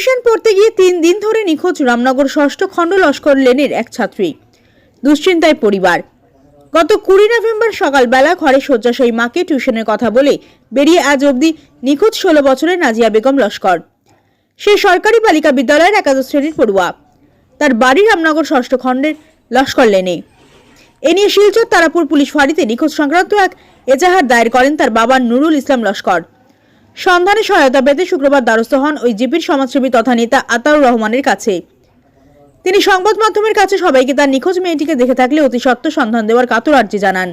Tuition পড়তে গিয়ে তিন দিন ধরে নিখোঁজ রামনগর ষষ্ঠ খণ্ড লস্কর লেনের এক ছাত্রী। দুশ্চিন্তায় পরিবার। গত কুড়ি নভেম্বর সকালবেলা ঘরে শয্যাশয়ী মাকে টিউশনের কথা বলে বেরিয়ে আজ অবধি নিখোঁজ ষোলো বছরের নাজিয়া বেগম লস্কর। সে সরকারি বালিকা বিদ্যালয়ের একাদশ শ্রেণির পড়ুয়া। তার বাড়ি রামনগর ষষ্ঠ খণ্ডের লস্কর লেনে। এ নিয়ে শিলচর তারাপুর পুলিশ ফাঁড়িতে নিখোঁজ সংক্রান্ত এক এজাহার দায়ের করেন তার বাবা নুরুল ইসলাম লস্কর। সন্ধানে সহায়তা পেতে শুক্রবার দ্বারস্থ হন ওই জিপির সমাজসেবী তথা নেতা আতাউর রহমানের কাছে। তিনি সংবাদ মাধ্যমের কাছে সবাইকে তার নিখোঁজ মেয়েটিকে দেখে থাকলে অতি সত্ত্বর সন্ধান দেওয়ার কাতর আর্জি জানান।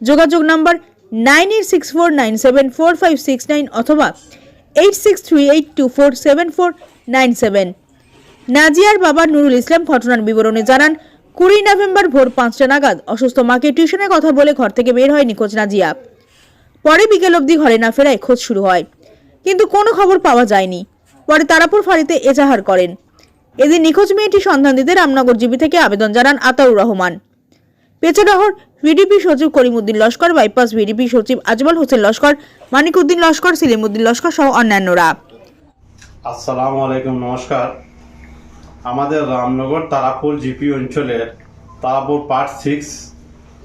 যোগাযোগ number nine eight six four nine seven four five six nine অথবা eight six three eight two four seven four nine seven. নাজিয়ার বাবা নুরুল ইসলাম ঘটনার বিবরণে জানান, কুড়ি নভেম্বর ভোর পাঁচটা নাগাদ অসুস্থ মাকে টিউশনের কথা বলে ঘর থেকে বের হয় নিখোঁজ নাজিয়া। পরে বিকেল অবধি ঘরে না ফেরায় খোঁজ শুরু হয়। কিন্তু কোনো খবর পাওয়া যায়নি। পরে তারাপুর ফাঁড়িতে এজাহার করেন। এদিন নিখোঁজ মেয়েটি সন্ধান দিতে রামনগর জিবি থেকে আবেদন জানান আতাউর রহমান। পেচডহর ভিডিপি সচিব করিমউদ্দিন লস্কর, বাইপাস ভিডিপি সচিব আজমল হোসেন লস্কর মানিকউদ্দিন লস্কর সেলিমউদ্দিন লস্কর সহ অন্যান্যরা। আসসালামু আলাইকুম, নমস্কার। আমাদের রামনগর তারাপুর জিপি অঞ্চলের তারাপুর পার্ট সিক্স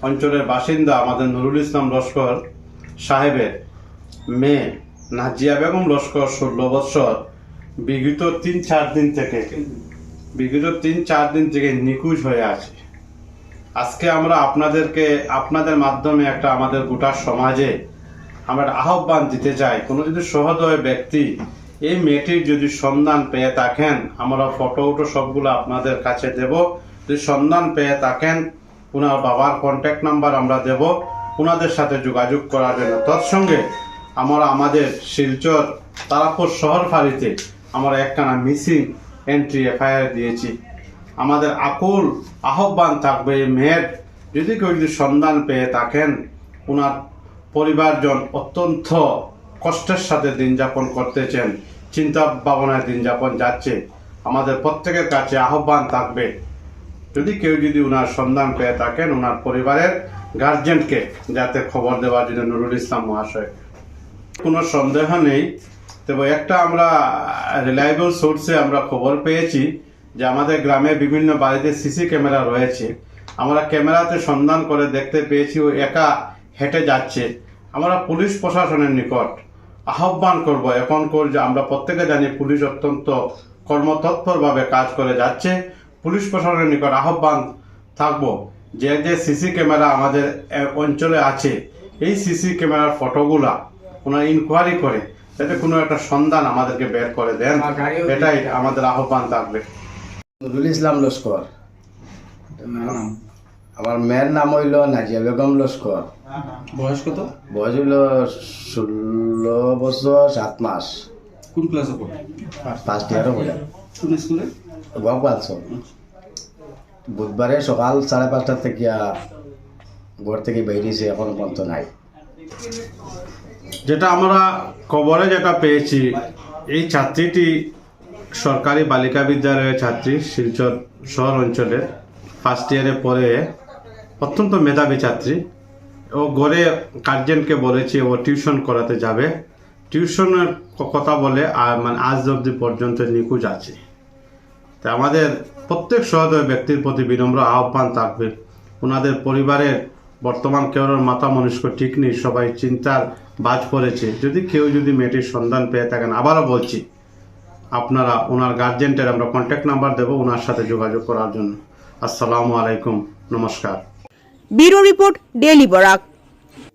অঞ্চলের বাসিন্দা আমাদের নুরুল ইসলাম লস্কর সাহেবের মেয়ে নাজিয়া বেগম লস্কর ষোলো বৎসর বিগত তিন চার দিন থেকে, বিগত তিন চার দিন থেকে নিখোঁজ হয়ে আছে। আজকে আমরা আপনাদেরকে, আপনাদের মাধ্যমে একটা আমাদের গোটা সমাজে আমরা আহ্বান দিতে চাই। কোনো যদি সহদয় ব্যক্তি এই মেয়েটির যদি সন্ধান পেয়ে থাকেন, আমরা ফটো উটো সবগুলো আপনাদের কাছে দেব। যদি সন্ধান পেয়ে থাকেন, ওনার বাবার কন্ট্যাক্ট নাম্বার আমরা দেব। ওনাদের সাথে যোগাযোগ করার জন্য। তৎসঙ্গে আমরা আমাদের শিলচর তারাপুর শহর ফাঁড়িতে আমরা একখানা মিসিং এন্ট্রি এফআইআর দিয়েছি। আমাদের আকুল আহ্বান থাকবে, এই মেয়ের যদি কেউ যদি সন্ধান পেয়ে থাকেন, ওনার পরিবারজন অত্যন্ত কষ্টের সাথে দিন যাপন করতেছেন, চিন্তা ভাবনায় দিন যাপন যাচ্ছে। আমাদের প্রত্যেকের কাছে আহ্বান থাকবে, যদি কেউ যদি ওনার সন্ধান পেয়ে থাকেন, ওনার পরিবারের গার্জেনকে যাতে খবর দেওয়ার জন্য নুরুল ইসলাম মহাশয়। কোনো সন্দেহ নেই। তবে একটা আমরা রিলায়েবল সোর্সে আমরা খবর পেয়েছি যে আমাদের গ্রামে বিভিন্ন বাড়িতে সিসি ক্যামেরা রয়েছে। আমরা ক্যামেরাতে সন্ধান করে দেখতে পেয়েছি ও একা হেঁটে যাচ্ছে। আমরা পুলিশ প্রশাসনের নিকট আহ্বান করব, এখন কর যে আমরা প্রত্যেকে জানি পুলিশ অত্যন্ত কর্মতৎপরভাবে কাজ করে যাচ্ছে। পুলিশ প্রশাসনের নিকট আহ্বান থাকব। যে যে সিসি ক্যামেরা আমাদের অঞ্চলে আছে এই সিসি ক্যামেরার ফটোগুলা ওনারা ইনকোয়ারি করে যাতে কোনো একটা সন্ধান আমাদেরকে বের করে দেন। এটাই আমাদের আহ্বান থাকবে। নুরুল ইসলাম লস্কর। আমার মেয়ের নাম হইল নাজিয়া বেগম লস্কর। বয়স কত? বয়স হইল ষোলো বছর সাত মাস। কোন ক্লাসে পড়ে? ফার্স্ট ইয়ারও পড়ে। কোন স্কুলে গোপাল বুধবারে সকাল সাড়ে পাঁচটা থেকে ঘর থেকে বেরিয়েছে এখনও পর্যন্ত নাই। যেটা আমরা খবরে যেটা পেয়েছি, এই ছাত্রীটি সরকারি বালিকা বিদ্যালয়ের ছাত্রী শিলচর শহর অঞ্চলে ফার্স্ট ইয়ারে পড়ে, অত্যন্ত মেধাবী ছাত্রী। ও গড়ে গার্জেনকে বলেছে, ও টিউশন করাতে যাবে। টিউশনের কথা বলে, আর মানে আজ অবধি পর্যন্ত নিখোঁজ আছে। তা আমাদের প্রত্যেক সহদয় ব্যক্তির প্রতি বিনম্র আহ্বান থাকবে। ওনাদের পরিবারের বর্তমান কেউর মাথা মনুষ্য ঠিক নেই সবাই চিন্তার বাজ পড়েছে। যদি কেউ যদি মেয়েটির সন্ধান পেয়ে থাকেন, আবারও বলছি, আপনারা ওনার গার্জেন্টের আমরা কন্ট্যাক্ট নাম্বার দেবো ওনার সাথে যোগাযোগ করার জন্য। আসসালামু আলাইকুম, নমস্কার। Bureau report, daily Barak.